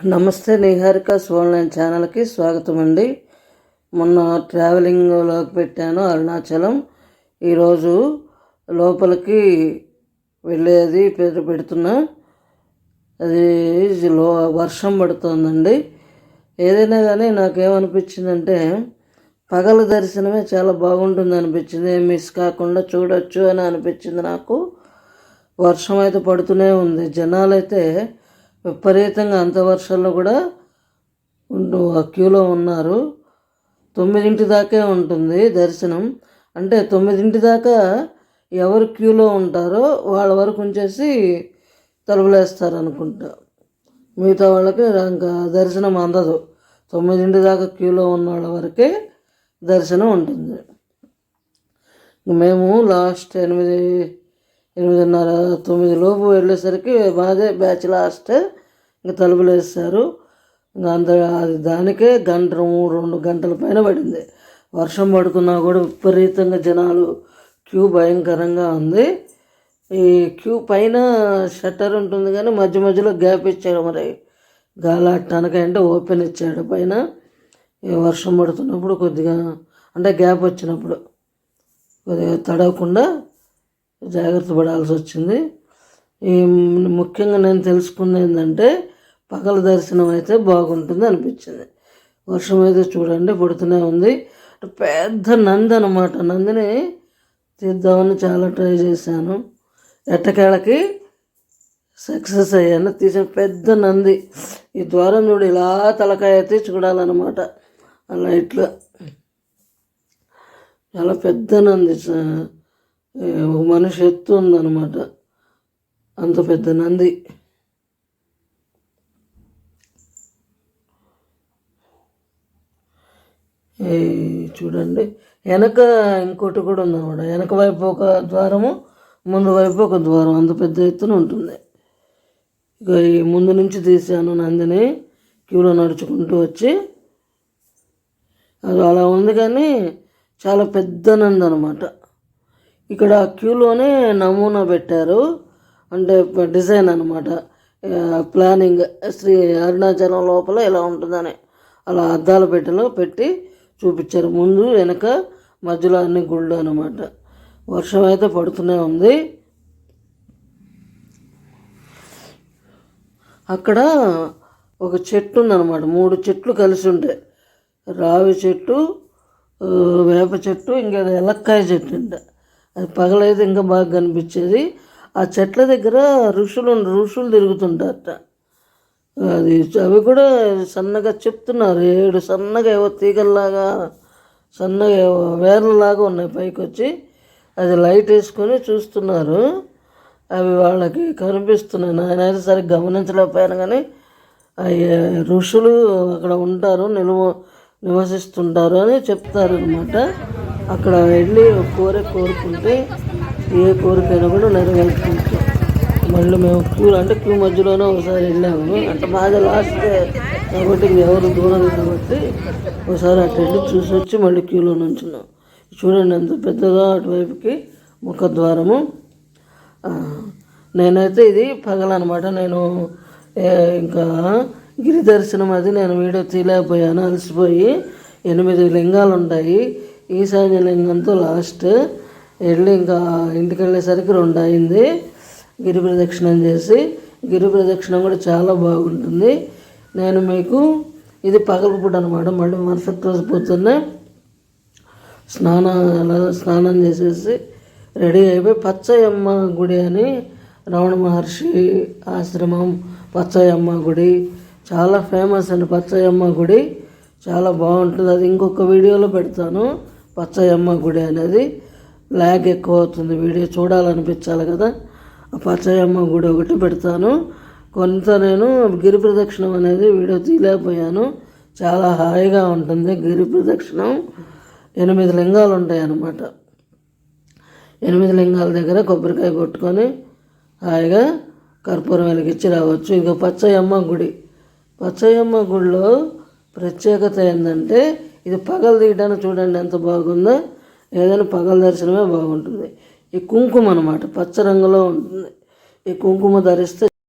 నమస్తే నిహారిక సువర్ణ ఛానల్కి స్వాగతం అండి మొన్న ట్రావెలింగ్లోకి పెట్టాను అరుణాచలం. ఈరోజు లోపలికి వెళ్ళేది పేరు పెడుతున్నా. అది లో వర్షం పడుతోందండి. ఏదైనా కానీ నాకేమనిపించిందంటే పగల దర్శనమే చాలా బాగుంటుంది అనిపించింది. మిస్ కాకుండా చూడొచ్చు అని అనిపించింది నాకు. వర్షం అయితే పడుతూనే ఉంది. జనాలైతే అయితే విపరీతంగా అంత వర్షంలో కూడా ఆ క్యూలో ఉన్నారు. తొమ్మిదింటి దాకే ఉంటుంది దర్శనం. అంటే తొమ్మిదింటి దాకా ఎవరు క్యూలో ఉంటారో వాళ్ళ వరకు ఉంచేసి తలుపులేస్తారు అనుకుంటా మిగతా వాళ్ళకి ఇంకా దర్శనం అందదు. తొమ్మిదింటి దాకా క్యూలో ఉన్న వాళ్ళ వరకే దర్శనం ఉంటుంది. మేము లాస్ట్ ఎనిమిది ఎనిమిదిన్నర తొమ్మిది లోపు వెళ్ళేసరికి మాదే బ్యాచ్ లాస్ట్. ఇంకా తలుపులు వేస్తారు. ఇంకా అంత అది దానికే గంట మూడు రెండు గంటల పైన పడింది. వర్షం పడుతున్నా కూడా విపరీతంగా జనాలు క్యూ భయంకరంగా ఉంది. ఈ క్యూ పైన షట్టర్ ఉంటుంది కానీ మధ్య మధ్యలో గ్యాప్ ఇచ్చాడు మరి. గాలాడటానికి అంటే ఓపెన్ ఇచ్చాడు పైన. వర్షం పడుతున్నప్పుడు కొద్దిగా అంటే గ్యాప్ వచ్చినప్పుడు కొద్దిగా తడవకుండా జాగ్రత్త పడాల్సి వచ్చింది. ఈ ముఖ్యంగా నేను తెలుసుకుంది ఏంటంటే పగల దర్శనం అయితే బాగుంటుంది అనిపించింది. వర్షం అయితే చూడండి పడుతూనే ఉంది. పెద్ద నంది అనమాట నందిని తీద్దామని చాలా ట్రై చేశాను. ఎట్టకేళకి సక్సెస్ అయ్యాను. తీసిన పెద్ద నంది. ఈ ద్వారం చూడు ఇలా తలకాయ అయితే చూడాలన్నమాట. ఆ లైట్లో. చాలా పెద్ద నంది మనిషి ఎత్తు ఉందన్నమాట. అంత పెద్ద నంది. చూడండి. వెనక ఇంకోటి కూడా ఉందన్నమాట. వెనక వైపు ఒక ద్వారము ముందు వైపు ఒక ద్వారం. అంత పెద్ద ఎత్తున ఉంటుంది. ఇక ఈ ముందు నుంచి తీసాను నందిని. క్యూలో నడుచుకుంటూ వచ్చి. అది అలా ఉంది కానీ చాలా పెద్ద నంది అనమాట ఇక్కడ క్యూలోనే నమూనా పెట్టారు. అంటే డిజైన్ అనమాట ప్లానింగ్ శ్రీ అరుణాచలం లోపల ఇలా ఉంటుందని అలా అద్దాల పెట్టెలో పెట్టి చూపించారు. ముందు వెనక మధ్యలో అన్ని గుళ్ళు అనమాట వర్షం అయితే పడుతూనే ఉంది. అక్కడ ఒక చెట్టు ఉందన్నమాట. మూడు చెట్లు కలిసి ఉంటాయి రావి చెట్టు వేప చెట్టు ఇంకా ఎలక్కాయ చెట్టు ఉంటాయి అది పగలైతే ఇంకా బాగా కనిపించేది. ఆ చెట్ల దగ్గర ఋషులు ఋషులు తిరుగుతుంటారట. అది అవి కూడా సన్నగా చెప్తున్నారు. ఏడు సన్నగా ఏవో తీగల్లాగా సన్నగా ఏవో వేర్లలాగా ఉన్నాయి పైకి వచ్చి అది లైట్ వేసుకొని చూస్తున్నారు. అవి వాళ్ళకి కనిపిస్తున్నాయి. నేనైతే సరిగ్గా గమనించలేకపోయాను కానీ అవి ఋషులు అక్కడ ఉంటారు నిలువ నివసిస్తుంటారు అని చెప్తారు అనమాట అక్కడ వెళ్ళి ఒక కోరుకుంటే ఏ కోరికైనా కూడా నెరవేర్చుకుంటాం. మళ్ళీ మేము క్యూ అంటే క్యూ మధ్యలోనే ఒకసారి వెళ్ళాము. అంటే మాది లాస్ట్ కాబట్టి ఎవరు దూరం కాబట్టి ఒకసారి అటు వెళ్ళి చూసి వచ్చి మళ్ళీ క్యూలో నుంచున్నాం. చూడండి ఎంత పెద్దగా అటువైపుకి ముఖద్వారము నేనైతే ఇది పగలనమాట. నేను ఇంకా గిరి దర్శనం అది నేను వీడియో తీయలేకపోయాను. అలసిపోయి ఎనిమిది లింగాలు ఉంటాయి ఈశాన్య లింగంతో లాస్ట్ వెళ్ళి ఇంకా ఇంటికి వెళ్ళేసరికి రెండు అయింది గిరి ప్రదక్షిణం చేసి గిరి ప్రదక్షిణం కూడా చాలా బాగుంటుంది. నేను మీకు ఇది పగలపూట అనమాట మళ్ళీ మరుసటి రోజు పొద్దున్నే స్నానం స్నానం చేసేసి రెడీ అయిపోయి పచ్చయమ్మ గుడి అని రమణ మహర్షి ఆశ్రమం పచ్చయమ్మ గుడి. చాలా ఫేమస్ అండి పచ్చయమ్మ గుడి. చాలా బాగుంటుంది. అది ఇంకొక వీడియోలో పెడతాను. పచ్చయమ్మ గుడి అనేది ల్యాగ్ ఎక్కువ అవుతుంది. వీడియో చూడాలనిపించాలి కదా. ఆ పచ్చయమ్మ గుడి ఒకటి పెడతాను. కొంత నేను గిరి ప్రదక్షిణం అనేది వీడియో తీయలేకపోయాను. చాలా హాయిగా ఉంటుంది గిరి ప్రదక్షిణం. ఎనిమిది లింగాలు ఉంటాయి అన్నమాట ఎనిమిది లింగాల దగ్గర కొబ్బరికాయ కొట్టుకొని హాయిగా కర్పూరం వెలిగించి రావచ్చు. ఇక పచ్చయమ్మ గుడి. పచ్చయమ్మ గుడిలో ప్రత్యేకత ఏంటంటే ఇది పగలు తీయటాన్ని చూడండి ఎంత బాగుందో. ఏదైనా పగల దర్శనమే బాగుంటుంది. ఈ కుంకుమ అనమాట పచ్చ రంగులో ఉంటుంది. ఈ కుంకుమ ధరిస్తే